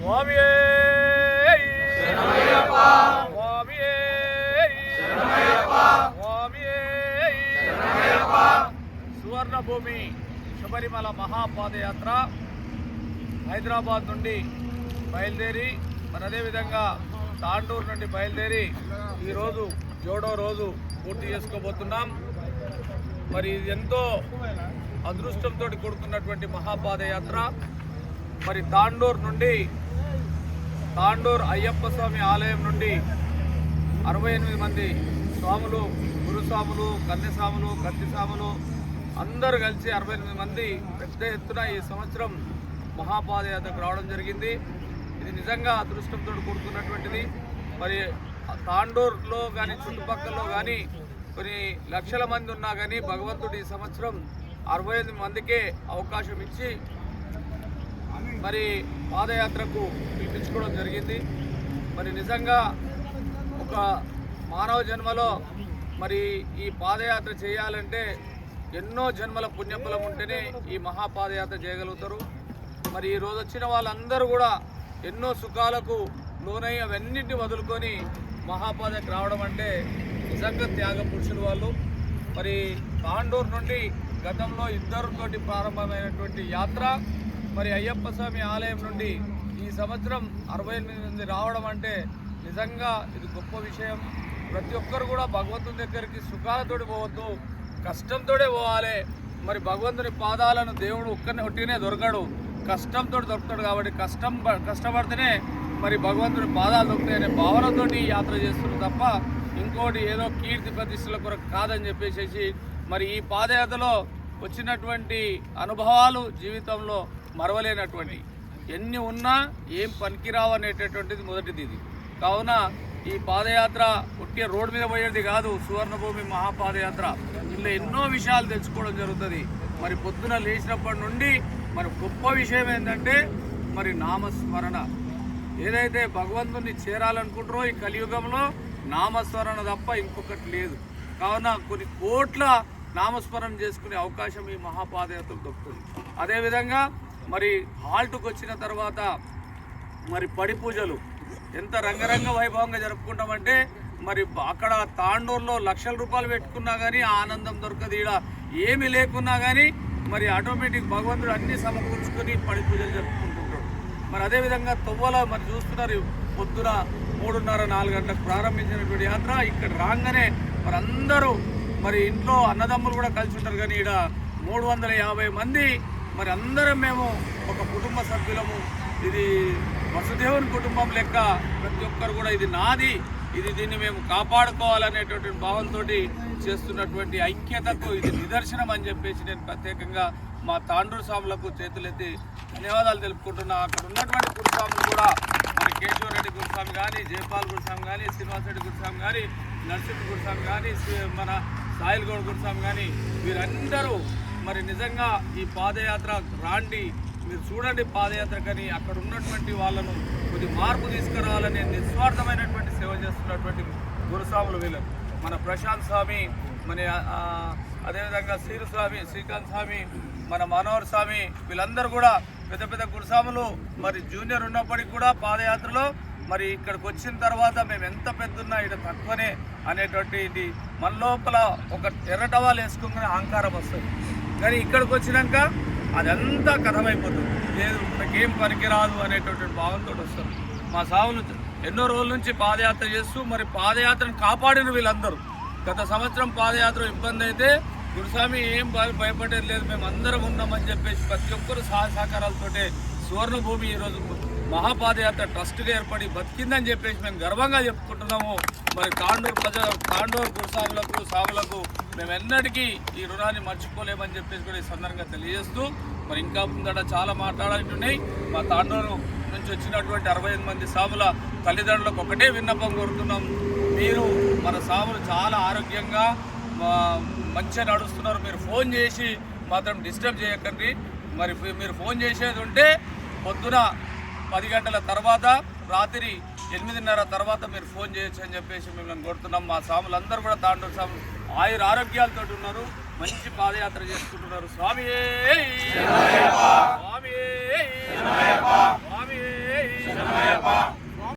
స్వామియే! స్వామియే! సువర్ణభూమి శబరిమల మహాపాదయాత్ర హైదరాబాద్ నుండి బయలుదేరి మరి అదేవిధంగా తాండూరు నుండి బయలుదేరి ఈరోజు జోడో రోజు పూర్తి చేసుకోబోతున్నాం. మరి ఇది ఎంతో అదృష్టంతో కూడుకున్నటువంటి మహాపాదయాత్ర. మరి తాండూరు నుండి తాండూరు అయ్యప్ప స్వామి ఆలయం నుండి అరవై ఎనిమిది మంది స్వాములు గురుస్వాములు కన్యస్వాములు కత్తిస్వాములు అందరూ కలిసి అరవై ఎనిమిది మంది పెద్ద ఎత్తున ఈ సంవత్సరం మహాపాదయాత్రకు రావడం జరిగింది. ఇది నిజంగా అదృష్టంతో కూడుకున్నటువంటిది. మరి తాండూరులో కానీ చుట్టుపక్కలలో కానీ కొన్ని లక్షల మంది ఉన్నా కానీ భగవంతుడు ఈ సంవత్సరం అరవై మందికే అవకాశం ఇచ్చి మరి పాదయాత్రకు పిలిపించుకోవడం జరిగింది. మరి నిజంగా ఒక మానవ జన్మలో మరి ఈ పాదయాత్ర చేయాలంటే ఎన్నో జన్మల పుణ్యఫలం ఉంటేనే ఈ మహాపాదయాత్ర చేయగలుగుతారు. మరి ఈ వచ్చిన వాళ్ళందరూ కూడా ఎన్నో సుఖాలకు లోనై అవన్నింటిని వదులుకొని మహాపాదయాత్ర రావడం అంటే నిజంగా త్యాగ పురుషులు వాళ్ళు. మరి తాండూరు నుండి గతంలో ఇద్దరితోటి ప్రారంభమైనటువంటి యాత్ర మరి అయ్యప్ప స్వామి ఆలయం నుండి ఈ సంవత్సరం అరవై ఎనిమిది మంది రావడం అంటే నిజంగా ఇది గొప్ప విషయం. ప్రతి ఒక్కరు కూడా భగవంతుని దగ్గరికి సుఖాలతోటి పోవద్దు కష్టంతోనే పోవాలి. మరి భగవంతుని పాదాలను దేవుడు ఒక్కనే ఒట్టినే దొరకడు. కష్టంతో దొరుకుతాడు కాబట్టి కష్టం కష్టపడితేనే మరి భగవంతుని పాదాలు దొరుకుతాయనే భావనతోటి యాత్ర చేస్తున్నారు తప్ప ఇంకోటి ఏదో కీర్తి ప్రతిష్టల కొరకు కాదని చెప్పేసి మరి ఈ పాదయాత్రలో వచ్చినటువంటి అనుభవాలు జీవితంలో మరవలేనటువంటి. ఎన్ని ఉన్నా ఏం పనికిరావు అనేటటువంటిది మొదటిది ఇది. కావున ఈ పాదయాత్ర ఒట్టి రోడ్డు మీద పోయేది కాదు సువర్ణభూమి మహాపాదయాత్ర. ఇందులో ఎన్నో విషయాలు తెలుసుకోవడం జరుగుతుంది. మరి పొద్దున లేచినప్పటి నుండి మరి గొప్ప విషయం ఏంటంటే మరి నామస్మరణ. ఏదైతే భగవంతుని చేరాలనుకుంటారో ఈ కలియుగంలో నామస్మరణ తప్ప ఇంకొకటి లేదు. కావున కొన్ని కోట్ల నామస్మరణ చేసుకునే అవకాశం ఈ మహాపాదయాత్ర దొరుకుతుంది అదేవిధంగా మరి హాల్ట్కి వచ్చిన తర్వాత మరి పడి పూజలు ఎంత రంగరంగ వైభవంగా జరుపుకుంటామంటే మరి అక్కడ తాండూరులో లక్షల రూపాయలు పెట్టుకున్నా కానీ ఆనందం దొరకదు. ఈడ ఏమీ లేకున్నా కానీ మరి ఆటోమేటిక్ భగవంతుడు అన్ని సమకూర్చుకొని పడి పూజలు జరుపుకుంటుంటాడు. మరి అదేవిధంగా తొవ్వలో మరి చూస్తున్నారు పొద్దున మూడున్నర నాలుగు గంటలకు ప్రారంభించినటువంటి యాత్ర. ఇక్కడ రాగానే మరి అందరూ మరి ఇంట్లో అన్నదమ్ములు కూడా కలిసి ఉంటారు కానీ ఈడ మూడు వందల యాభై మంది మరి అందరం మేము ఒక కుటుంబ సభ్యులము. ఇది వసుదేవుని కుటుంబం లెక్క ప్రతి ఒక్కరు కూడా ఇది నాది. ఇది దీన్ని మేము కాపాడుకోవాలనేటువంటి భావంతో చేస్తున్నటువంటి ఐక్యతకు ఇది నిదర్శనం అని చెప్పేసి నేను ప్రత్యేకంగా మా తాండ్రు స్వాములకు చేతులెత్తి ధన్యవాదాలు తెలుపుకుంటున్నా. అక్కడ ఉన్నటువంటి గురుస్వాములు కూడా మన కేశవరెడ్డి గురుస్వామి కానీ జయపాల్ గురుస్వామి కానీ శ్రీనివాసరెడ్డి గురుస్వామి కానీ నరసింహ గురుస్వామి కానీ మన సాయిల్ గౌడ్ గురుస్వామి కానీ వీరందరూ మరి నిజంగా ఈ పాదయాత్ర రాండి. మీరు చూడండి పాదయాత్ర కానీ అక్కడ ఉన్నటువంటి వాళ్ళను కొద్ది మార్పు తీసుకురావాలనే నిస్వార్థమైనటువంటి సేవ చేస్తున్నటువంటి గురుస్వాములు వీళ్ళు. మన ప్రశాంత్ స్వామి మన అదేవిధంగా శ్రీరు స్వామి శ్రీకాంత్ స్వామి మన మనోహర్ స్వామి వీళ్ళందరూ కూడా పెద్ద పెద్ద గురుస్వాములు. మరి జూనియర్ ఉన్నప్పటికీ కూడా పాదయాత్రలో మరి ఇక్కడికి వచ్చిన తర్వాత మేము ఎంత పెద్దన్నా ఇక్కడ తక్కువనే అనేటువంటి ఇది మన లోపల ఒక ఎర్రటవాలు వేసుకుని అహంకారం వస్తుంది. కానీ ఇక్కడికి వచ్చినాక అదంతా కథమైపోతుంది. లేదు మనకేం పనికిరాదు అనేటువంటి భావంతో వస్తారు. మా సావులు ఎన్నో రోజుల నుంచి పాదయాత్ర చేస్తూ మరి పాదయాత్రను కాపాడిన వీళ్ళందరూ. గత సంవత్సరం పాదయాత్ర ఇబ్బంది అయితే గురుస్వామి ఏం భయపడేది లేదు మేము అందరం ఉన్నామని చెప్పేసి ప్రతి ఒక్కరు సహాయ సహకారాలతోటే సువర్ణభూమి ఈరోజు మహాపాదయాత్ర ట్రస్ట్గా ఏర్పడి బతికిందని చెప్పేసి మేము గర్వంగా చెప్పుకుంటున్నాము. మరి తాండూరు ప్రజల తాండూరు గురుసాగులకు సాగులకు మేము ఎన్నటికీ ఈ రుణాన్ని మర్చిపోలేమని చెప్పేసి కూడా ఈ సందర్భంగా తెలియజేస్తూ మరి ఇంకా ముందట చాలా మాట్లాడాల్సి ఉన్నాయి మా తాండూరు నుంచి వచ్చినటువంటి అరవై ఐదు మంది సాముల తల్లిదండ్రులకు ఒకటే విన్నపం కోరుతున్నాం. మీరు మన సాములు చాలా ఆరోగ్యంగా మా- మంచిగా నడుస్తున్నారు. మీరు ఫోన్ చేసి మాత్రం డిస్టర్బ్ చేయకండి. మరి మీరు ఫోన్ చేసేది ఉంటే పొద్దున పది గంటల తర్వాత రాత్రి ఎనిమిదిన్నర తర్వాత మీరు ఫోన్ చేయొచ్చు అని చెప్పేసి మిమ్మల్ని కోరుతున్నాం మా స్వాములందరూ కూడా తాండూరు స్వామి ఆయుర ఆరోగ్యాలతో ఉన్నారు మంచి పాదయాత్ర చేసుకుంటున్నారు స్వామి స్వామి స్వామి